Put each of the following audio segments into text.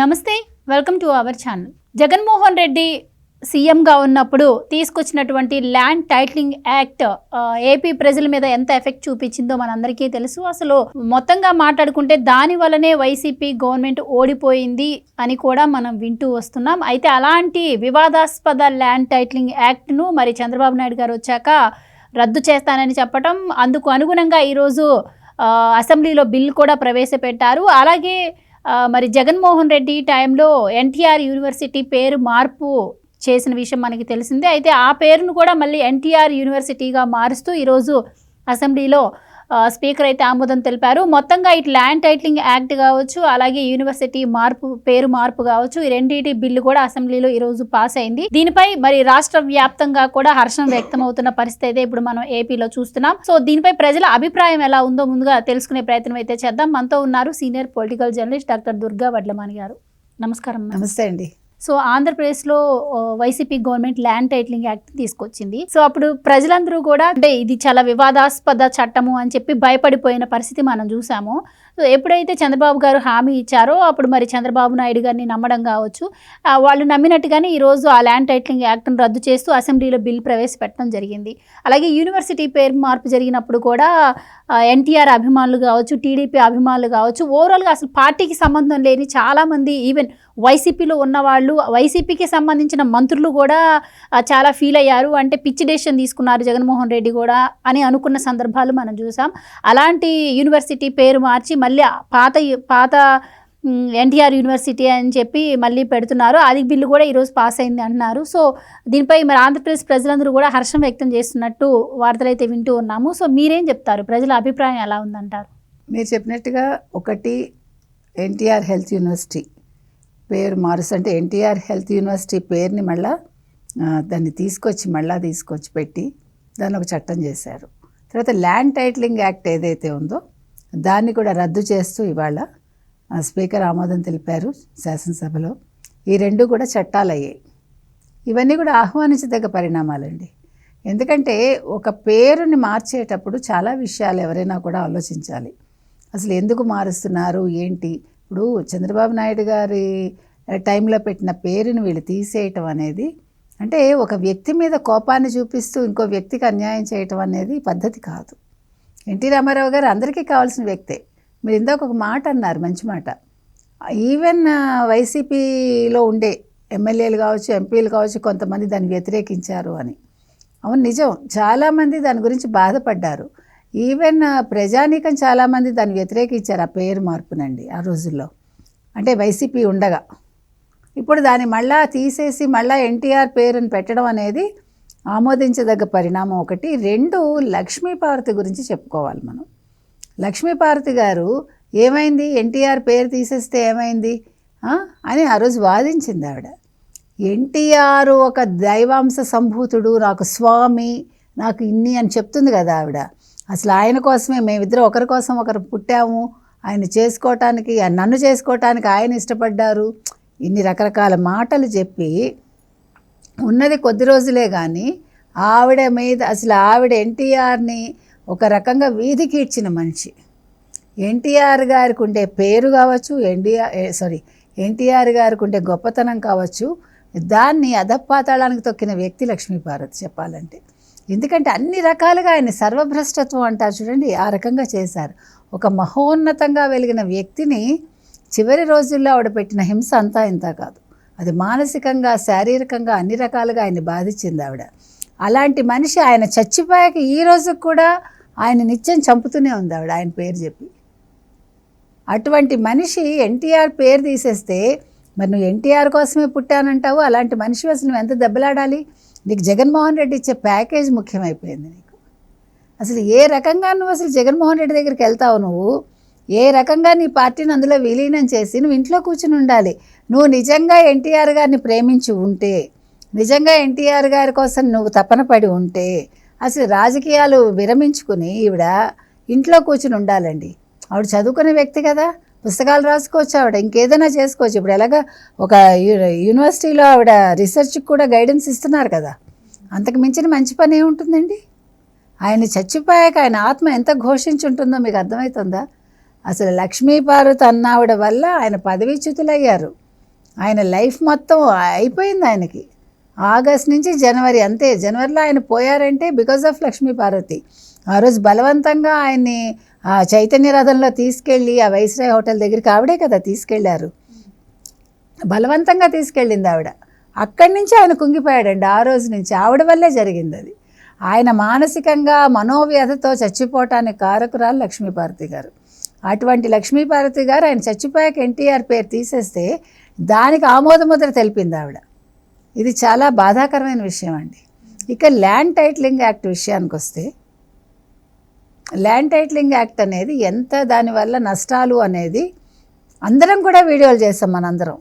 నమస్తే welcome to our channel Jaganmohan Reddy సీఎంగా ఉన్నప్పుడు తీసుకొచ్చినటువంటి ల్యాండ్ టైటిలింగ్ యాక్ట్ ఏపీ ప్రజల మీద ఎంత ఎఫెక్ట్ చూపించిందో మనందరికీ తెలుసు. అసలు మొత్తంగా మాట్లాడుకుంటే దాని వల్లనే వైసీపీ గవర్నమెంట్ ఓడిపోయింది అని కూడా మనం వింటూ వస్తున్నాం. అయితే అలాంటి వివాదాస్పద ల్యాండ్ టైటిలింగ్ యాక్ట్ను మరి చంద్రబాబు నాయుడు గారు వచ్చాక రద్దు చేస్తానని చెప్పటం అందుకు అనుగుణంగా ఈరోజు అసెంబ్లీలో బిల్ కూడా ప్రవేశపెట్టారు. అలాగే మరి జగన్మోహన్ రెడ్డి టైంలో ఎన్టీఆర్ యూనివర్సిటీ పేరు మార్పు చేసిన విషయం మనకి తెలిసిందే. అయితే ఆ పేరును కూడా మళ్ళీ ఎన్టీఆర్ యూనివర్సిటీగా మారుస్తూ ఈరోజు అసెంబ్లీలో స్పీకర్ అయితే ఆమోదం తెలిపారు. మొత్తంగా ఇటు ల్యాండ్ టైటిలింగ్ యాక్ట్ కావచ్చు అలాగే యూనివర్సిటీ మార్పు పేరు మార్పు కావచ్చు ఈ రెండింటి బిల్లు కూడా అసెంబ్లీలో ఈ రోజు పాస్ అయింది. దీనిపై మరి రాష్ట్ర వ్యాప్తంగా కూడా హర్షం వ్యక్తం అవుతున్న పరిస్థితి అయితే ఇప్పుడు మనం ఏపీలో చూస్తున్నాం. సో దీనిపై ప్రజల అభిప్రాయం ఎలా ఉందో ముందుగా తెలుసుకునే ప్రయత్నం అయితే చేద్దాం. మనతో ఉన్నారు senior political journalist doctor Durga Vadlamani గారు. నమస్కారం. నమస్తే అండి. సో ఆంధ్రప్రదేశ్లో YCP government land titling act తీసుకొచ్చింది. సో అప్పుడు ప్రజలందరూ కూడా అంటే ఇది చాలా వివాదాస్పద చట్టము అని చెప్పి భయపడిపోయిన పరిస్థితి మనం చూసాము. ఎప్పుడైతే చంద్రబాబు గారు హామీ ఇచ్చారో అప్పుడు మరి చంద్రబాబు నాయుడు గారిని నమ్మడం కావచ్చు. వాళ్ళు నమ్మినట్టుగానే ఈరోజు ఆ ల్యాండ్ టైటిలింగ్ యాక్ట్ను రద్దు చేస్తూ అసెంబ్లీలో బిల్ ప్రవేశపెట్టడం జరిగింది. అలాగే యూనివర్సిటీ పేరు మార్పు జరిగినప్పుడు కూడా ఎన్టీఆర్ అభిమానులు కావచ్చు టీడీపీ అభిమానులు కావచ్చు ఓవరాల్గా అసలు పార్టీకి సంబంధం లేని చాలామంది ఈవెన్ వైసీపీలో ఉన్నవాళ్ళు వైసీపీకి సంబంధించిన మంత్రులు కూడా చాలా ఫీల్ అయ్యారు. అంటే పిచ్చి డెసిషన్ తీసుకున్నారు జగన్మోహన్ రెడ్డి కూడా అని అనుకున్న సందర్భాలు మనం చూసాం. అలాంటి యూనివర్సిటీ పేరు మార్చి మళ్ళీ పాత పాత ఎన్టీఆర్ యూనివర్సిటీ అని చెప్పి మళ్ళీ పెడుతున్నారు. అది బిల్లు కూడా ఈరోజు పాస్ అయింది అంటున్నారు. సో దీనిపై మరి ఆంధ్రప్రదేశ్ ప్రజలందరూ కూడా హర్షం వ్యక్తం చేస్తున్నట్టు వార్తలు అయితే వింటూ ఉన్నాము. సో మీరేం చెప్తారు? ప్రజల అభిప్రాయం ఎలా ఉందంటారు? మీరు చెప్పినట్టుగా ఒకటి ఎన్టీఆర్ హెల్త్ యూనివర్సిటీ పేరు మారుస్ అంటే ఎన్టీఆర్ హెల్త్ యూనివర్సిటీ పేరుని మళ్ళా దాన్ని తీసుకొచ్చి మళ్ళా తీసుకొచ్చి పెట్టి దాన్ని ఒక చట్టం చేశారు. తర్వాత ల్యాండ్ టైటిలింగ్ యాక్ట్ ఏదైతే ఉందో దాన్ని కూడా రద్దు చేస్తూ ఇవాళ ఆ, స్పీకర్ ఆమోదం తెలిపారు శాసనసభలో. ఈ రెండు కూడా చట్టాలు అయ్యాయి ఇవన్నీ కూడా ఆహ్వానించదగ్గ పరిణామాలండి. ఎందుకంటే ఒక పేరుని మార్చేటప్పుడు చాలా విషయాలు ఎవరైనా కూడా ఆలోచించాలి. అసలు ఎందుకు మారుస్తున్నారు? ఏంటి? ఇప్పుడు చంద్రబాబు నాయుడు గారి టైంలో పెట్టిన పేరుని వీళ్ళు తీసేయటం అనేది అంటే ఒక వ్యక్తి మీద కోపాన్ని చూపిస్తూ ఇంకో వ్యక్తికి అన్యాయం చేయటం అనేది పద్ధతి కాదు. ఎన్టీ రామారావు గారు అందరికీ కావాల్సిన వ్యక్తే. మీరు ఇందాక ఒక మాట అన్నారు మంచి మాట. ఈవెన్ వైసీపీలో ఉండే ఎమ్మెల్యేలు కావచ్చు ఎంపీలు కావచ్చు కొంతమంది దాన్ని వ్యతిరేకించారు అని. అవును నిజం. చాలామంది దాని గురించి బాధపడ్డారు. ఈవెన్ ప్రజానీకం చాలామంది దాన్ని వ్యతిరేకించారు ఆ పేరు మార్పునండి ఆ రోజుల్లో. అంటే వైసీపీ ఉండగా. ఇప్పుడు దాన్ని మళ్ళా తీసేసి మళ్ళా ఎన్టీఆర్ పేరుని పెట్టడం అనేది ఆమోదించదగ్గ పరిణామం ఒకటి. రెండు లక్ష్మీపార్వతి గురించి చెప్పుకోవాలి మనం. లక్ష్మీపార్వతి గారు ఏమైంది? ఎన్టీఆర్ పేరు తీసేస్తే ఏమైంది? అని ఆ రోజు వాదించింది ఆవిడ. ఎన్టీఆర్ ఒక దైవాంశ సంభూతుడు నాకు స్వామి నాకు ఇన్ని అని చెప్తుంది కదా ఆవిడ. అసలు ఆయన కోసమే మేమిద్దరం ఒకరి కోసం ఒకరు పుట్టాము. ఆయన చేసుకోవటానికి నన్ను చేసుకోవటానికి ఆయన ఇష్టపడ్డారు. ఇన్ని రకరకాల మాటలు చెప్పి ఉన్నది కొద్ది రోజులే కానీ ఆవిడ మీద అసలు ఆవిడ ఎన్టీఆర్ని ఒక రకంగా వీధికి ఇచ్చిన మనిషి. ఎన్టీఆర్ గారికి ఉండే పేరు కావచ్చు ఎన్టీఆర్ సారీ ఎన్టీఆర్ గారికి ఉండే గొప్పతనం కావచ్చు దాన్ని అధపాతాళానికి తొక్కిన వ్యక్తి లక్ష్మీపార్వతి చెప్పాలంటే. ఎందుకంటే అన్ని రకాలుగా ఆయన సర్వభ్రష్టత్వం అంటారు చూడండి ఆ రకంగా చేశారు. ఒక మహోన్నతంగా వెలిగిన వ్యక్తిని చివరి రోజుల్లో ఆవిడ పెట్టిన హింస అంతా ఇంత కాదు. అది మానసికంగా శారీరకంగా అన్ని రకాలుగా ఆయన్ని బాధించింది ఆవిడ. అలాంటి మనిషి ఆయన చచ్చిపోయాక ఈ రోజు కూడా ఆయన నిత్యం చంపుతూనే ఉంది ఆవిడ ఆయన పేరు చెప్పి. అటువంటి మనిషి ఎన్టీఆర్ పేరు తీసేస్తే మరి నువ్వు ఎన్టీఆర్ కోసమే పుట్టానంటావు? అలాంటి మనిషి అసలు నువ్వు ఎంత దెబ్బలాడాలి? నీకు జగన్మోహన్ రెడ్డి ఇచ్చే ప్యాకేజ్ ముఖ్యమైపోయింది నీకు. అసలు ఏ రకంగా నువ్వు అసలు జగన్మోహన్ రెడ్డి దగ్గరికి వెళ్తావు నువ్వు? ఏ రకంగా నీ పార్టీని అందులో విలీనం చేసి నువ్వు ఇంట్లో కూర్చుని ఉండాలి. నువ్వు నిజంగా ఎన్టీఆర్ గారిని ప్రేమించి ఉంటే నిజంగా ఎన్టీఆర్ గారి కోసం నువ్వు తపన పడి ఉంటే అసలు రాజకీయాలు విరమించుకుని ఈవిడ ఇంట్లో కూర్చుని ఉండాలండి. ఆవిడ చదువుకునే వ్యక్తి కదా. పుస్తకాలు రాసుకోవచ్చు ఆవిడ ఇంకేదైనా చేసుకోవచ్చు. ఇప్పుడు ఎలాగ ఒక యూనివర్సిటీలో ఆవిడ రీసెర్చ్కి కూడా గైడెన్స్ ఇస్తున్నారు కదా. అంతకు మించిన మంచి పని ఏముంటుందండి? ఆయన చచ్చిపోయాక ఆయన ఆత్మ ఎంత ఘోషించుంటుందో మీకు అర్థమవుతుందా? అసలు లక్ష్మీపార్వతి అన్నావిడ వల్ల ఆయన పదవీచ్యుతులయ్యారు. ఆయన లైఫ్ మొత్తం అయిపోయింది ఆయనకి. ఆగస్ట్ నుంచి జనవరి అంతే జనవరిలో ఆయన పోయారంటే బికాజ్ ఆఫ్ లక్ష్మీపార్వతి ఆ రోజు బలవంతంగా ఆయన్ని ఆ చైతన్య రథంలో తీసుకెళ్ళి ఆ వైస్రాయ్ హోటల్ దగ్గరికి ఆవిడే కదా తీసుకెళ్ళారు బలవంతంగా తీసుకెళ్ళింది ఆవిడ. అక్కడి నుంచి ఆయన కుంగిపోయాడండి ఆ రోజు నుంచి. ఆవిడ వల్లే జరిగింది అది. ఆయన మానసికంగా మనోవ్యధతో చచ్చిపోవటానికి కారకురాలు లక్ష్మీపార్వతి గారు. అటువంటి లక్ష్మీపార్వతి గారు ఆయన చచ్చిపోయాక ఎన్టీఆర్ పేరు తీసేస్తే దానికి ఆమోదముద్ర తెలిపింది ఆవిడ. ఇది చాలా బాధాకరమైన విషయం అండి. ఇక ల్యాండ్ టైటిలింగ్ యాక్ట్ విషయానికి వస్తే ల్యాండ్ టైటిలింగ్ యాక్ట్ అనేది ఎంత దానివల్ల నష్టాలు అనేది అందరం కూడా వీడియోలు చేస్తాం మనందరం.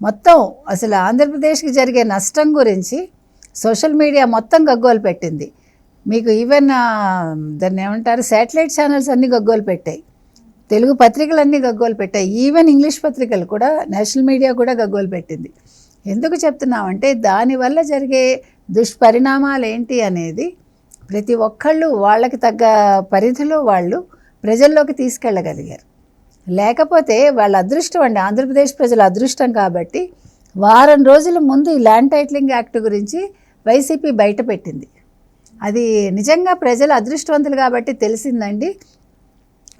మొత్తం అసలు ఆంధ్రప్రదేశ్కి జరిగే నష్టం గురించి సోషల్ మీడియా మొత్తం గగ్గోలు పెట్టింది. మీకు ఈవెన్ దాన్ని ఏమంటారు శాటిలైట్ ఛానల్స్ అన్నీ గగ్గోలు పెట్టాయి. తెలుగు పత్రికలన్నీ గగ్గోలు పెట్టాయి. ఈవెన్ ఇంగ్లీష్ పత్రికలు కూడా నేషనల్ మీడియా కూడా గగ్గోలు పెట్టింది. ఎందుకు చెప్తున్నామంటే దానివల్ల జరిగే దుష్పరిణామాలు ఏంటి అనేది ప్రతి ఒక్కళ్ళు వాళ్ళకి తగ్గ పరిధిలో వాళ్ళు ప్రజల్లోకి తీసుకెళ్ళగలిగారు. లేకపోతే వాళ్ళ అదృష్టం అండి ఆంధ్రప్రదేశ్ ప్రజల అదృష్టం కాబట్టి వారం రోజుల ముందు ఈ ల్యాండ్ టైటిలింగ్ యాక్ట్ గురించి వైసీపీ బయట పెట్టింది అది నిజంగా ప్రజలు అదృష్టవంతులు కాబట్టి తెలిసిందండి.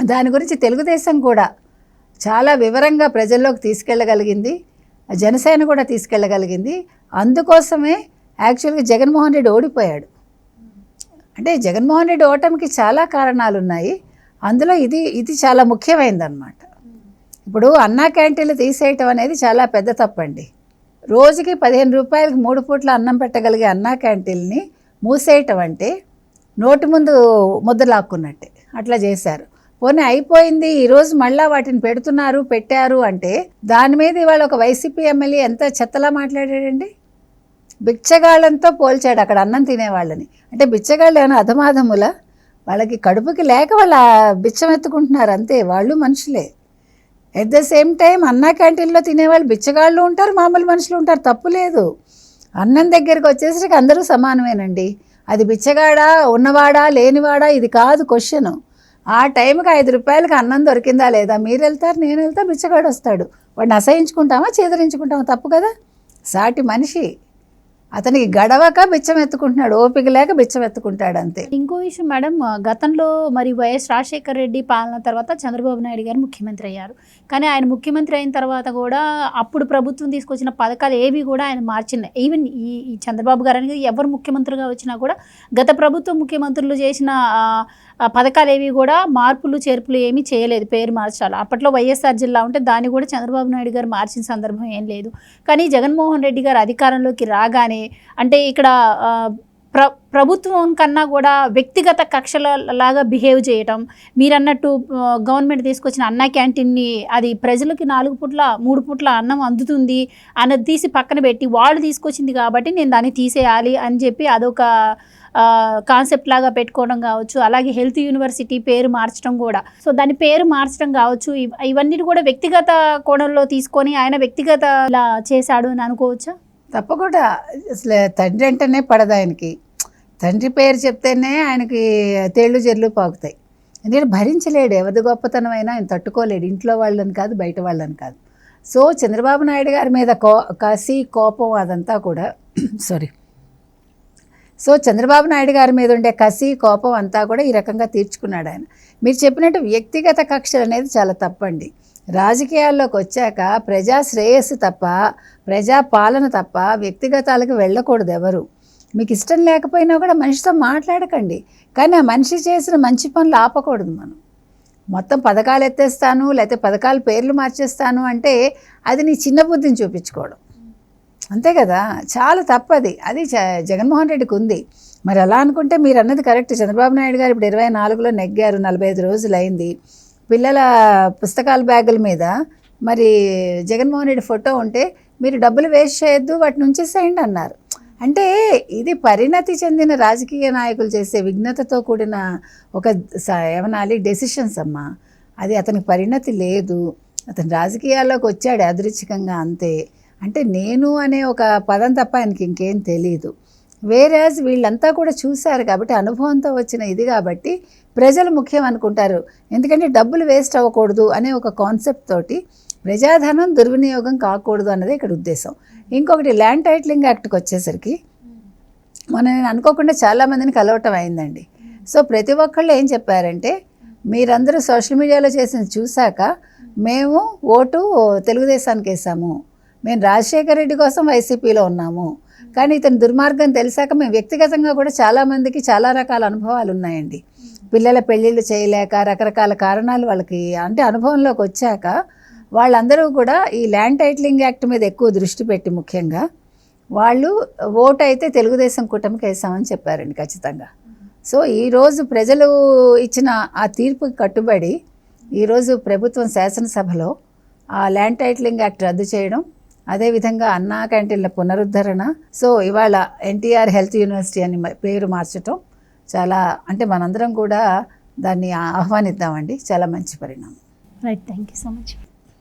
దాని గురించి తెలుగుదేశం కూడా చాలా వివరంగా ప్రజల్లోకి తీసుకెళ్ళగలిగింది. జనసేన కూడా తీసుకెళ్ళగలిగింది. అందుకోసమే యాక్చువల్గా జగన్మోహన్ రెడ్డి ఓడిపోయాడు. అంటే జగన్మోహన్ రెడ్డి ఓటమికి చాలా కారణాలు ఉన్నాయి అందులో ఇది ఇది చాలా ముఖ్యమైనదన్నమాట ఇప్పుడు అన్నా క్యాంటీన్లు తీసేయటం అనేది చాలా పెద్ద తప్పండి. రోజుకి పదిహేను రూపాయలకి మూడు పూట్ల అన్నం పెట్టగలిగే అన్నా క్యాంటీన్ని మూసేయటం అంటే నోటి ముందు ముద్ర లాక్కున్నట్టే. అట్లా చేశారు. పోనీ అయిపోయింది ఈరోజు మళ్ళా వాటిని పెడుతున్నారు పెట్టారు అంటే దాని మీద ఇవాళ ఒక వైసీపీ ఎమ్మెల్యే ఎంత చెత్తలా మాట్లాడాడండి? బిచ్చగాళ్ళంతో పోల్చాడు అక్కడ అన్నం తినేవాళ్ళని. అంటే బిచ్చగాళ్ళు ఏమైనా అధమాధముల? వాళ్ళకి కడుపుకి లేక వాళ్ళ బిచ్చం ఎత్తుకుంటున్నారు అంతే. వాళ్ళు మనుషులే. ఎట్ ద సేమ్ టైం అన్న క్యాంటీన్లో తినేవాళ్ళు బిచ్చగాళ్ళు ఉంటారు మామూలు మనుషులు ఉంటారు తప్పు లేదు. అన్నం దగ్గరికి వచ్చేసరికి అందరూ సమానమేనండి. అది బిచ్చగాడా ఉన్నవాడా లేనివాడా ఇది కాదు క్వశ్చను. ఆ టైంకి ఐదు రూపాయలకి అన్నం దొరికిందా లేదా? మీరు వెళ్తారు నేను వెళ్తా బిచ్చగాడు వస్తాడు. వాడిని అసహించుకుంటామా చేదరించుకుంటామా? తప్పు కదా? సాటి మనిషి. అతనికి గడవక బిచ్చం ఎత్తుకుంటున్నాడు ఓపిక లేక బిచ్చం ఎత్తుకుంటాడు అంతే. ఇంకో విషయం మేడం గతంలో మరి వైఎస్ రాజశేఖర రెడ్డి పాలన తర్వాత చంద్రబాబు నాయుడు గారు ముఖ్యమంత్రి అయ్యారు. కానీ ఆయన ముఖ్యమంత్రి అయిన తర్వాత కూడా అప్పుడు ప్రభుత్వం తీసుకొచ్చిన పథకాలు ఏవి కూడా ఆయన మార్చినాయి ఈవెన్ ఈ చంద్రబాబు గారు అనేది ఎవరు ముఖ్యమంత్రిగా వచ్చినా కూడా గత ప్రభుత్వం ముఖ్యమంత్రులు చేసిన పథకాలు ఏవి కూడా మార్పులు చేర్పులు ఏమీ చేయలేదు పేరు మార్చాలి అప్పట్లో వైఎస్ఆర్ జిల్లా ఉంటే దాన్ని కూడా చంద్రబాబు నాయుడు గారు మార్చిన సందర్భం ఏం లేదు. కానీ జగన్మోహన్ రెడ్డి గారు అధికారంలోకి రాగానే అంటే ఇక్కడ ప్ర ప్రభుత్వం కన్నా కూడా వ్యక్తిగత కక్షల లాగా బిహేవ్ చేయటం. మీరు అన్నట్టు గవర్నమెంట్ తీసుకొచ్చిన అన్న క్యాంటీన్ని అది ప్రజలకి నాలుగు పూట్ల మూడు పూట్ల అన్నం అందుతుంది అన్నది తీసి పక్కన పెట్టి వాళ్ళు తీసుకొచ్చింది కాబట్టి నేను దాన్ని తీసేయాలి అని చెప్పి అదొక కాన్సెప్ట్ లాగా పెట్టుకోవడం కావచ్చు అలాగే హెల్త్ యూనివర్సిటీ పేరు మార్చడం కూడా. సో దాని పేరు మార్చడం కావచ్చు ఇవ్- ఇవన్నీ కూడా వ్యక్తిగత కోణంలో తీసుకొని ఆయన వ్యక్తిగత ఇలా చేశాడు అని అనుకోవచ్చా? తప్పకుండా. అసలు తండ్రి అంటేనే పడదు ఆయనకి. తండ్రి పేరు చెప్తేనే ఆయనకి తేళ్ళు జెర్లు పాకుతాయి. ఎందుకంటే భరించలేడు. ఎవరి గొప్పతనమైనా ఆయన తట్టుకోలేడు. ఇంట్లో వాళ్ళని కాదు బయట వాళ్ళని కాదు. సో చంద్రబాబు నాయుడు గారి మీద కో కసి కోపం అదంతా కూడా సారీ సో చంద్రబాబు నాయుడు గారి మీద ఉండే కసి కోపం అంతా కూడా ఈ రకంగా తీర్చుకున్నాడు ఆయన. మీరు చెప్పినట్టు వ్యక్తిగత కక్షలు అనేది చాలా తప్పండి. రాజకీయాల్లోకి వచ్చాక ప్రజా శ్రేయస్సు తప్ప ప్రజా పాలన తప్ప వ్యక్తిగతాలకు వెళ్ళకూడదు ఎవరు. మీకు ఇష్టం లేకపోయినా కూడా మనిషితో మాట్లాడకండి. కానీ ఆ మనిషి చేసిన మంచి పనులు ఆపకూడదు మనం. మొత్తం పథకాలు ఎత్తేస్తాను లేకపోతే పథకాల పేర్లు మార్చేస్తాను అంటే అది నీ చిన్న బుద్ధిని చూపించుకోవడం. అంతే కదా? చాలా తప్పది. అది జ- జగన్మోహన్ రెడ్డికి ఉంది. మరి అలా అనుకుంటే మీరు అన్నది కరెక్ట్. చంద్రబాబు నాయుడు గారు ఇప్పుడు ఇరవై నాలుగులో నెగ్గారు నలభై ఐదు రోజులు అయింది పిల్లల పుస్తకాల బ్యాగుల మీద మరి జగన్మోహన్ రెడ్డి ఫోటో ఉంటే మీరు డబ్బులు వేస్ట్ చేయొద్దు వాటిని ఉంచేసేయండి అన్నారు. అంటే ఇది పరిణతి చెందిన రాజకీయ నాయకులు చేసే విఘ్నతతో కూడిన ఒక స- ఏమనాలి డెసిషన్స్ అమ్మా. అది అతనికి పరిణతి లేదు. అతను రాజకీయాల్లోకి వచ్చాడు యాదృచ్ఛికంగా అంతే. అంటే నేను అనే ఒక పదం తప్ప ఆయనకి ఇంకేం తెలియదు వేరేజ్ వీళ్ళంతా కూడా చూశారు కాబట్టి అనుభవంతో వచ్చిన ఇది కాబట్టి ప్రజలు ముఖ్యం అనుకుంటారు. ఎందుకంటే డబ్బులు వేస్ట్ అవ్వకూడదు అనే ఒక కాన్సెప్ట్ తోటి ప్రజాధనం దుర్వినియోగం కాకూడదు అన్నది ఇక్కడ ఉద్దేశం. ఇంకొకటి ల్యాండ్ టైటిలింగ్ యాక్ట్కి వచ్చేసరికి మన నేను అనుకోకుండా చాలామందిని కలవటం అయిందండి. సో ప్రతి ఒక్కళ్ళు ఏం చెప్పారంటే మీరందరూ సోషల్ మీడియాలో చేసింది చూశాక మేము ఓటు తెలుగుదేశానికి వేసాము. మేము రాజశేఖర రెడ్డి కోసం వైసీపీలో ఉన్నాము. కానీ ఇతని దుర్మార్గం తెలిసాక మేము వ్యక్తిగతంగా కూడా చాలామందికి చాలా రకాల అనుభవాలు ఉన్నాయండి. పిల్లల పెళ్ళిళ్ళు చేయలేక రకరకాల కారణాలు వాళ్ళకి అంటే అనుభవంలోకి వచ్చాక వాళ్ళందరూ కూడా ఈ ల్యాండ్ టైటిలింగ్ యాక్ట్ మీద ఎక్కువ దృష్టి పెట్టి ముఖ్యంగా వాళ్ళు ఓటు అయితే తెలుగుదేశం కూటమికి వేసామని చెప్పారండి ఖచ్చితంగా. సో ఈరోజు ప్రజలు ఇచ్చిన ఆ తీర్పుకి కట్టుబడి ఈరోజు ప్రభుత్వం శాసనసభలో ఆ ల్యాండ్ టైటిలింగ్ యాక్ట్ రద్దు చేయడం అదేవిధంగా అన్నా క్యాంటీన్ల పునరుద్ధరణ సో ఇవాళ ఎన్టీఆర్ హెల్త్ యూనివర్సిటీ అని పేరు మార్చటం చాలా అంటే మనందరం కూడా దాన్ని ఆహ్వానిద్దామండి. చాలా మంచి పరిణామం. Right thank you so much